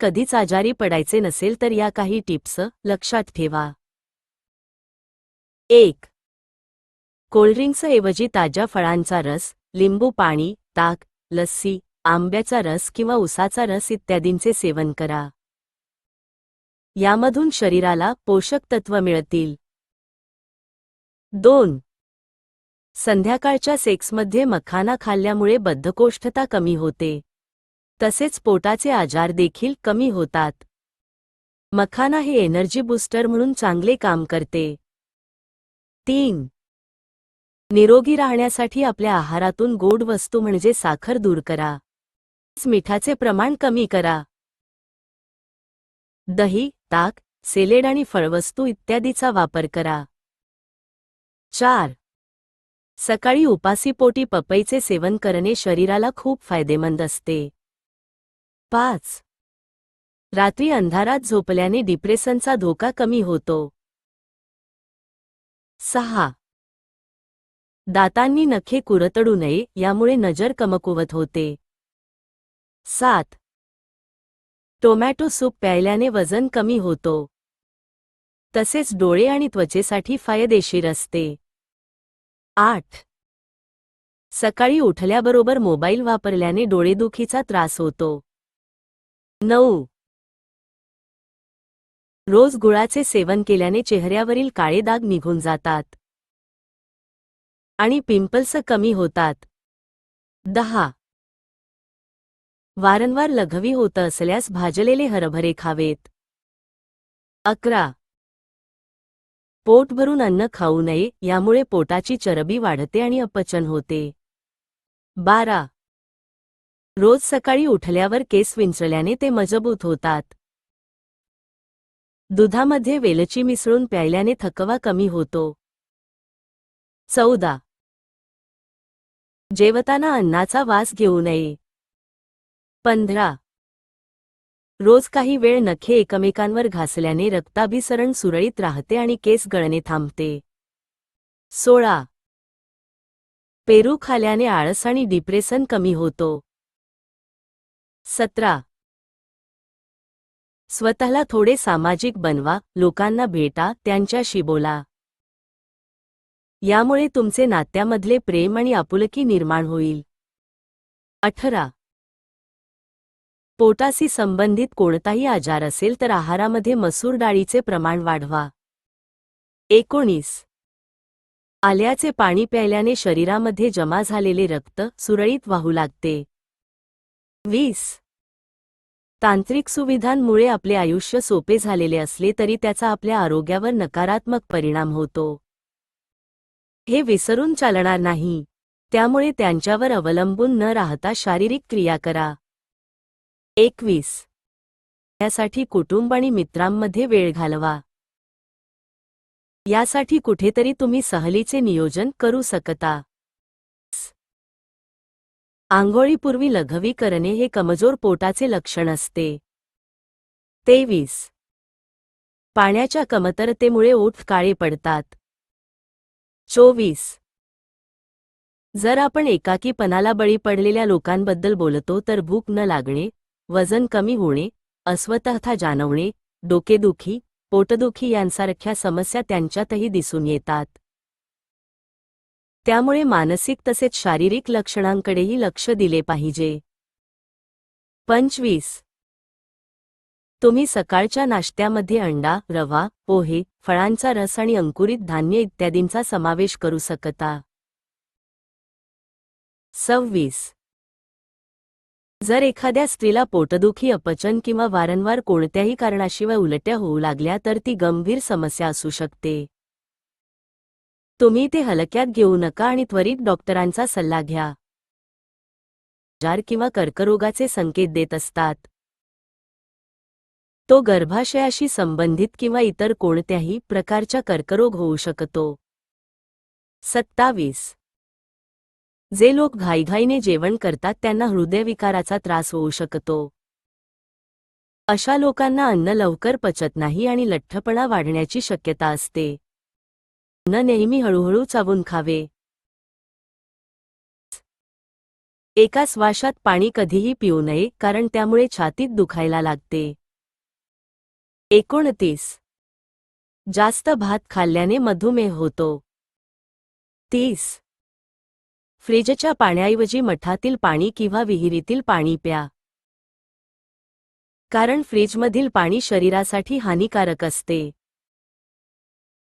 कधीच आजारी पडायचे नसेल तर या काही टिप्स लक्षात ठेवा. एक. कोल्ड्रिंक्सऐवजी ताज्या फळांचा रस लिंबू पाणी ताक लस्सी आंब्याचा रस किंवा उसाचा रस इत्यादींचे सेवन करा. यामधून शरीराला पोषक तत्व मिळतील. दोन. संध्याकाळच्या सेक्समध्ये मखाना खाल्ल्यामुळे बद्धकोष्ठता कमी होते. तसेच पोटाचे आजार देखील कमी होतात. मखाना हे एनर्जी बूस्टर म्हणून चांगले काम करते. तीन. निरोगी राहण्यासाठी आपल्या आहारातून गोड वस्तू म्हणजे साखर दूर करा. मिठाचे प्रमाण कमी करा. दही ताक सेलेड आणि फळवस्तू इत्यादीचा वापर करा. चार. सकाळी उपासीपोटी पपईचे सेवन करणे शरीराला खूप फायदेमंद असते. पाच. रात्री अंधारात झोपल्याने डिप्रेशनचा धोका कमी होतो. सहा. दातांनी नखे कुरतडू नये यामुळे नजर कमकुवत होते. सात. टोमॅटो सूप प्यायल्याने वजन कमी होतो. तसेच डोळे आणि त्वचेसाठी फायदेशीर असते. आठ. सकाळी उठल्याबरोबर मोबाईल वापरल्याने डोळेदुखीचा त्रास होतो. नऊ. रोज गुळाचे सेवन केल्याने चेहऱ्यावरील काळे दाग निघून जातात. आणि पिंपल्स कमी होतात. दहा. वारंवार लघवी होत असल्यास भाजलेले हरभरे खावेत. अकरा. पोट भरून अन्न खाऊ नये यामुळे पोटाची चरबी वाढते आणि अपचन होते. बारा. रोज सकाळी उठल्यावर केस विंचरल्याने ते मजबूत होतात. दुधामध्ये वेलची मिसळून प्यायल्याने थकवा कमी होतो. चौदा. जेवताना अन्नाचा वास घेऊ नये. पंधरा. रोज काही वेळ नखे एकमेकांवर घासल्याने रक्ताभिसरण सुरळीत राहते आणि केस गळणे थांबते. सोळा. पेरू खाल्याने आळस आणि डिप्रेशन कमी होतो. सतरा. स्वतःला थोडे सामाजिक बनवा लोकांना भेटा त्यांच्याशी बोला. यामुळे तुमचे नात्यामधले प्रेम आणि आपुलकी निर्माण होईल. अठरा. पोटाशी संबंधित कोणताही आजार असेल तर आहारामध्ये मसूर डाळीचे प्रमाण वाढवा. एकोणीस. आल्याचे पाणी प्यायल्याने शरीरामध्ये जमा झालेले रक्त सुरळीत वाहू लागते. वीस. तांत्रिक सुविधांमुळे आपले आयुष्य सोपे झालेले असले तरी त्याचा आपल्या आरोग्यावर नकारात्मक परिणाम होतो. हे विसरून चालणार नाही. त्यामुळे त्यांच्यावर अवलंबून न राहता शारीरिक क्रिया करा. एकवीस. यासाठी कुटुंब आणि मित्रांमध्ये वेळ घालवा. यासाठी कुठेतरी तुम्ही सहलीचे नियोजन करू शकता. आंघोळीपूर्वी लघवी करणे हे कमजोर पोटाचे लक्षण असते. तेवीस. पाण्याच्या कमतरतेमुळे ओठ काळे पडतात. चोवीस. जर आपण एकाकीपणाला बळी पडलेल्या लोकांबद्दल बोलतो तर भूक न लागणे वजन कमी होणे अस्वतः जाणवणे डोकेदुखी पोटदुखी यांसारख्या समस्या त्यांच्यातही दिसून येतात. त्यामुळे मानसिक तसेच शारीरिक लक्षणांकडेही लक्ष दिले पाहिजे. पंचवीस. तुम्ही सकाळच्या नाश्त्यामध्ये अंडा रवा पोहे फळांचा रस आणि अंकुरित धान्य इत्यादींचा समावेश करू शकता. सव्वीस. जर एखाद्या स्त्रीला पोटदुखी अपचन किंवा वारंवार कोणत्याही कारणाशिवाय उलट्या होऊ लागल्या तर ती गंभीर समस्या असू शकते. तुम्ही ते हलक्यात घेऊ नका आणि त्वरित डॉक्टरांचा सल्ला घ्या. जार किंवा कर्करोगाचे संकेत देत असतात. तो गर्भाशयाशी संबंधित किंवा इतर कोणत्याही प्रकारच्या कर्करोग होऊ शकतो. सत्तावीस. जे लोक घाईघाईने जेवण करतात त्यांना हृदयविकाराचा त्रास होऊ शकतो. अशा लोकांना अन्न लवकर पचत नाही आणि लठ्ठपणा वाढण्याची शक्यता असते. न नेहमी हळूहळू चावून खावे. एका श्वासात पाणी कधीही पिऊ नये कारण त्यामुळे छातीत दुखायला लागते. एकोणतीस. जास्त भात खाल्ल्याने मधुमेह होतो. तीस. फ्रीजच्या पाण्याऐवजी मठातील पाणी किंवा विहिरीतील पाणी प्या. कारण फ्रीजमधील पाणी शरीरासाठी हानिकारक असते.